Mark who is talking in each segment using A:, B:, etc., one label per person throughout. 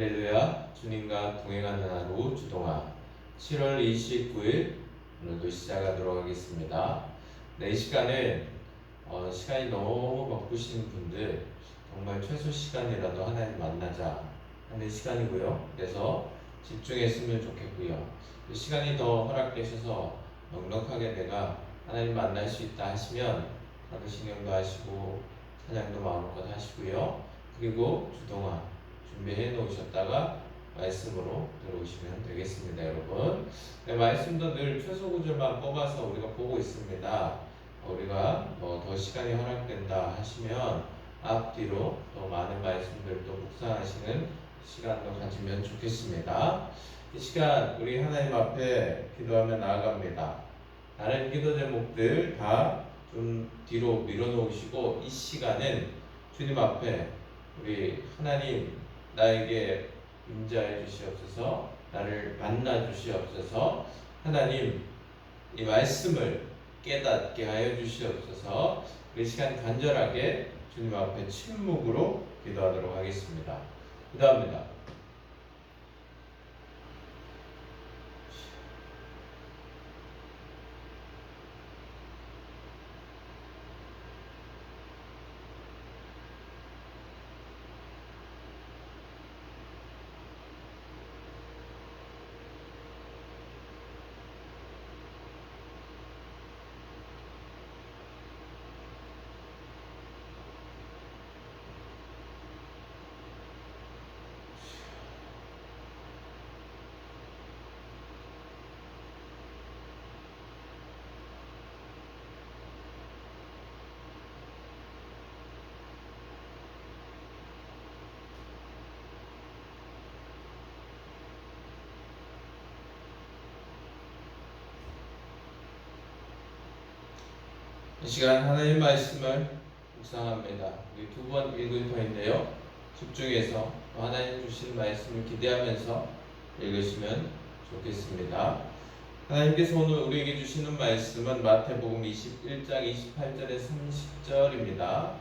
A: 할렐루야 주님과 동행하는 하루 주동아 7월 29일 오늘도 시작하도록 하겠습니다. 네, 이 시간은 어, 시간이 너무 바쁘신 분들 정말 최소 시간이라도 하나님 만나자 하는 시간이고요. 그래서 집중했으면 좋겠고요. 그 시간이 더 허락되셔서 넉넉하게 내가 하나님 만날 수 있다 하시면 하루 신경도 하시고 찬양도 마음껏 하시고요. 그리고 주동아 준비해 놓으셨다가 말씀으로 들어오시면 되겠습니다, 여러분. 네, 말씀도 늘 최소 구절만 뽑아서 우리가 보고 있습니다. 우리가 뭐 더 시간이 허락된다 하시면 앞뒤로 더 많은 말씀들도 묵상하시는 시간도 가지면 좋겠습니다. 이 시간 우리 하나님 앞에 기도하며 나아갑니다. 다른 기도 제목들 다 좀 뒤로 밀어놓으시고 이 시간은 주님 앞에 우리 하나님 나에게 임자해 주시옵소서 나를 만나 주시옵소서 하나님 이 말씀을 깨닫게 하여 주시옵소서 그 시간 간절하게 주님 앞에 침묵으로 기도하도록 하겠습니다. 기도합니다. 이 시간 하나님 말씀을 묵상합니다. 우리 두 번 읽을 터인데요. 집중해서 또 하나님 주신 말씀을 기대하면서 읽으시면 좋겠습니다. 하나님께서 오늘 우리에게 주시는 말씀은 마태복음 21장 28절에 30절입니다.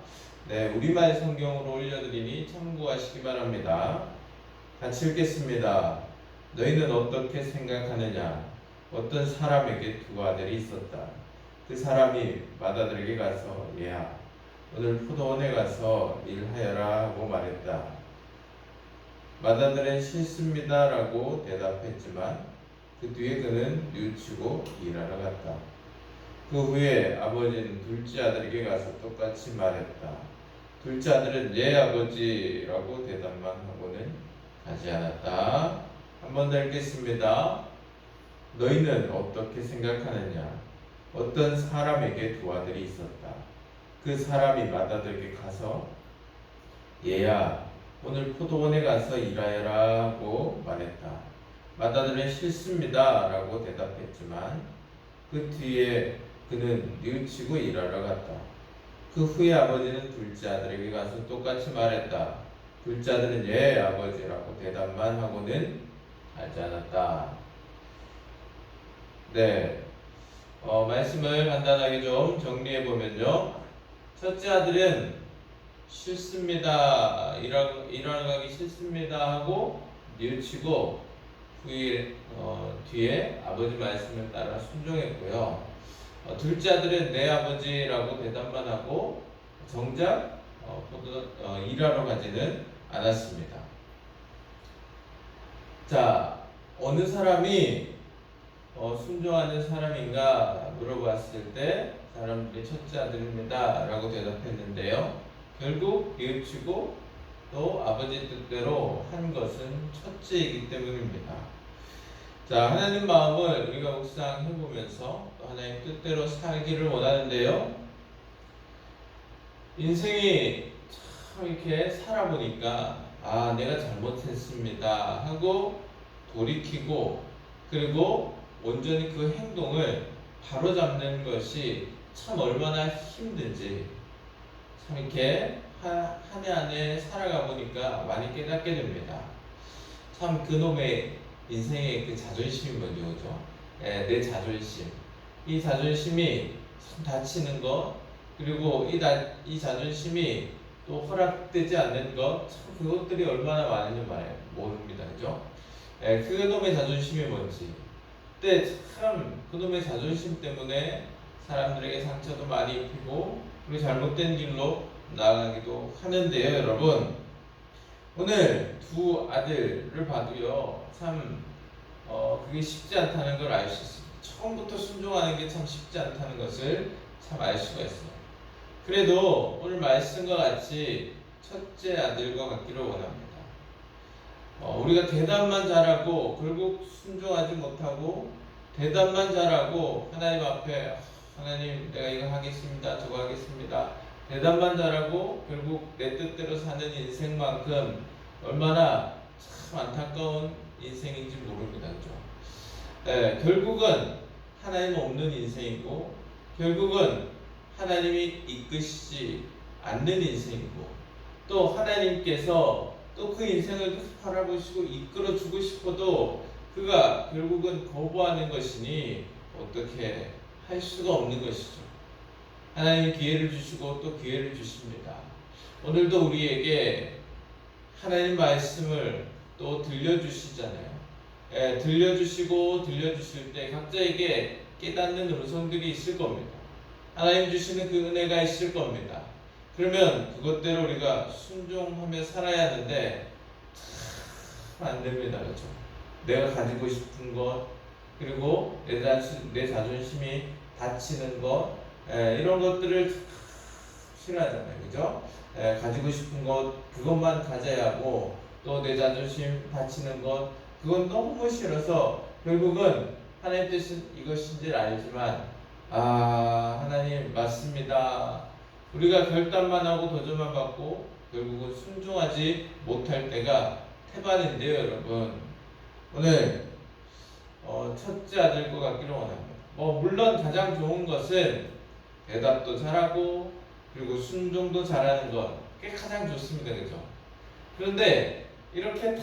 A: 네, 우리말 성경으로 올려드리니 참고하시기 바랍니다. 같이 읽겠습니다. 너희는 어떻게 생각하느냐? 어떤 사람에게 두 아들이 있었다. 그 사람이 마다들에게 가서 얘야 오늘 포도원에 가서 일하여라 하고 말했다. 마다들은 싫습니다 라고 대답했지만 그 뒤에 그는 뉘우치고 일하러 갔다. 그 후에 아버지는 둘째 아들에게 가서 똑같이 말했다. 둘째 아들은 예 아버지라고 대답만 하고는 가지 않았다. 한 번 더 읽겠습니다. 너희는 어떻게 생각하느냐? 어떤 사람에게 두 아들이 있었다. 그 사람이 마다들에게 가서 얘야 오늘 포도원에 가서 일하여라 하고 말했다. 마다들은 싫습니다 라고 대답했지만 그 뒤에 그는 뉘우치고 일하러 갔다. 그 후에 아버지는 둘째 아들에게 가서 똑같이 말했다. 둘째 아들은 예 아버지라고 대답만 하고는 하지 않았다. 네, 어, 말씀을 간단하게 좀 정리해 보면요. 첫째 아들은 싫습니다. 일하러 가기 싫습니다. 하고 뉘우치고 후에, 어, 뒤에 아버지 말씀을 따라 순종했고요. 어, 둘째 아들은 내 아버지라고 대답만 하고 정작 어, 어, 일하러 가지는 않았습니다. 자, 어느 사람이 어, 순종하는 사람인가 물어봤을 때 사람들이 첫째 아들입니다 라고 대답했는데요. 결국 뉘우치고 또 아버지 뜻대로 한 것은 첫째이기 때문입니다. 자, 하나님 마음을 우리가 묵상해 보면서 또 하나님 뜻대로 살기를 원하는데요. 인생이 참 이렇게 살아보니까 아, 내가 잘못했습니다 하고 돌이키고 그리고 온전히 그 행동을 바로잡는 것이 참 얼마나 힘든지 참 이렇게 한해 한해 살아가 보니까 많이 깨닫게 됩니다. 참 그놈의 인생의 그 자존심이 뭔지 오죠. 예, 내 자존심. 이 자존심이 참 다치는 것, 그리고 이, 다, 이 자존심이 또 허락되지 않는 것, 참 그것들이 얼마나 많은지 말 모릅니다. 그죠? 예, 그놈의 자존심이 뭔지. 근데 참 그놈의 자존심 때문에 사람들에게 상처도 많이 입히고 그리고 잘못된 길로 나아가기도 하는데요, 여러분. 오늘 두 아들을 봐도요, 참, 어, 그게 쉽지 않다는 걸 알 수 있습니다. 처음부터 순종하는 게 참 쉽지 않다는 것을 참 알 수가 있어요. 그래도 오늘 말씀과 같이 첫째 아들과 같기를 원합니다. 어, 우리가 대답만 잘하고 결국 순종하지 못하고 대답만 잘하고 하나님 앞에 하나님 내가 이거 하겠습니다 저거 하겠습니다. 대답만 잘하고 결국 내 뜻대로 사는 인생만큼 얼마나 참 안타까운 인생인지 모릅니다 그죠? 예, 결국은 하나님 없는 인생이고 결국은 하나님이 이끄시지 않는 인생이고 또 하나님께서 또 그 인생을 계속 바라보시고 이끌어 주고 싶어도 그가 결국은 거부하는 것이니 어떻게 할 수가 없는 것이죠. 하나님 기회를 주시고 또 기회를 주십니다. 오늘도 우리에게 하나님 말씀을 또 들려주시잖아요. 예, 들려주시고 들려주실 때 각자에게 깨닫는 음성들이 있을 겁니다. 하나님 주시는 그 은혜가 있을 겁니다. 그러면 그것대로 우리가 순종하며 살아야 하는데 참 안 됩니다. 그렇죠? 내가 가지고 싶은 것 그리고 내, 자신, 내 자존심이 다치는 것 에, 이런 것들을 싫어하잖아요. 그죠? 에, 가지고 싶은 것 그것만 가져야 하고 또 내 자존심 다치는 것 그건 너무 싫어서 결국은 하나님 뜻은 이것인지 알지만 아 하나님 맞습니다. 우리가 결단만 하고 도전만 받고 결국은 순종하지 못할 때가 태반인데요, 여러분. 오늘 어, 첫째 아들과 같기를 원합니다. 뭐 물론 가장 좋은 것은 대답도 잘하고 그리고 순종도 잘하는 것 그게 가장 좋습니다, 그죠? 그런데 이렇게 다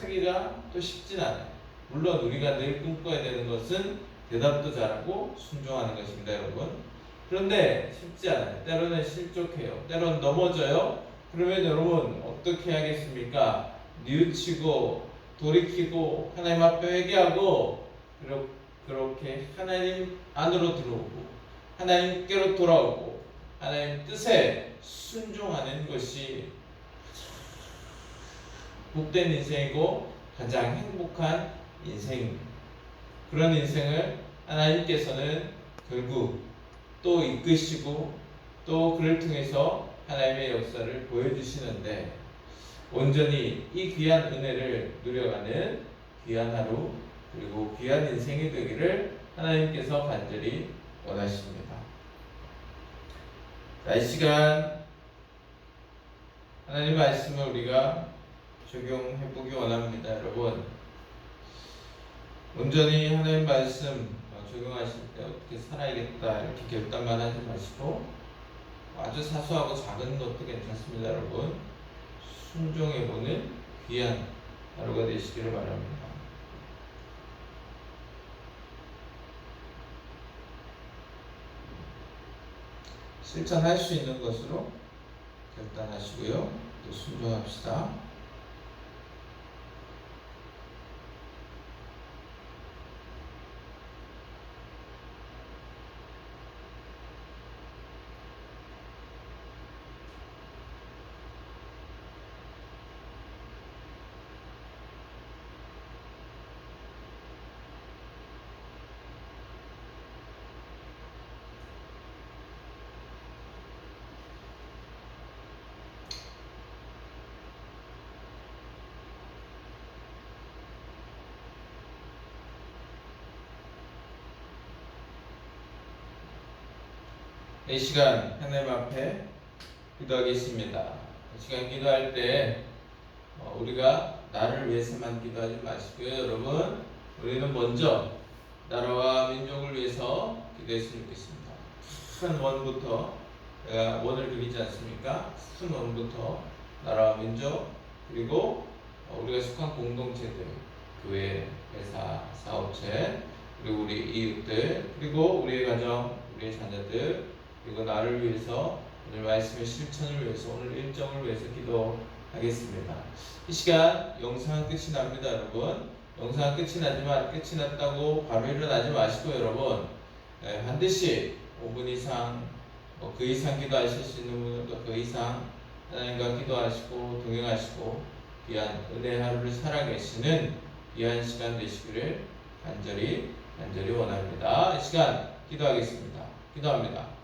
A: 하기가 또 쉽진 않아요. 물론 우리가 늘 꿈꿔야 되는 것은 대답도 잘하고 순종하는 것입니다, 여러분. 그런데 쉽지 않아요. 때로는 실족해요. 때로는 넘어져요. 그러면 여러분 어떻게 하겠습니까? 뉘우치고 돌이키고 하나님 앞에 회개하고 그렇게 하나님 안으로 들어오고 하나님께로 돌아오고 하나님 뜻에 순종하는 것이 복된 인생이고 가장 행복한 인생입니다. 그런 인생을 하나님께서는 결국 또 이끄시고 또 그를 통해서 하나님의 역사를 보여주시는데 온전히 이 귀한 은혜를 누려가는 귀한 하루 그리고 귀한 인생이 되기를 하나님께서 간절히 원하십니다. 자, 이 시간 하나님 말씀을 우리가 적용해 보기 원합니다, 여러분. 온전히 하나님 말씀 적용하실 때 어떻게 살아야겠다 이렇게 결단만 하지 마시고 아주 사소하고 작은 것도 괜찮습니다, 여러분. 순종해보는 귀한 하루가 되시기를 바랍니다. 실천할 수 있는 것으로 결단하시고요. 또 순종합시다. 이 시간 하나님 앞에 기도하겠습니다. 이 시간 기도할 때 어, 우리가 나를 위해서만 기도하지 마시고요, 여러분. 우리는 먼저 나라와 민족을 위해서 기도했으면 좋겠습니다. 큰 원부터 내가 원을 그리지 않습니까? 큰 원부터 나라와 민족 그리고 어, 우리가 속한 공동체들, 교회, 회사, 사업체 그리고 우리 이웃들 그리고 우리의 가정, 우리의 자녀들 그리고 나를 위해서 오늘 말씀의 실천을 위해서 오늘 일정을 위해서 기도하겠습니다. 이 시간 영상 끝이 납니다, 여러분. 영상 끝이 나지만 끝이 났다고 바로 일어나지 마시고 여러분 예, 반드시 5분 이상 뭐 그 이상 기도하실 수 있는 또그 이상 하나님과 기도하시고 동행하시고 귀한 은혜 하루를 살아계시는 귀한 시간 되시기를 간절히 간절히 원합니다. 이 시간 기도하겠습니다. 기도합니다.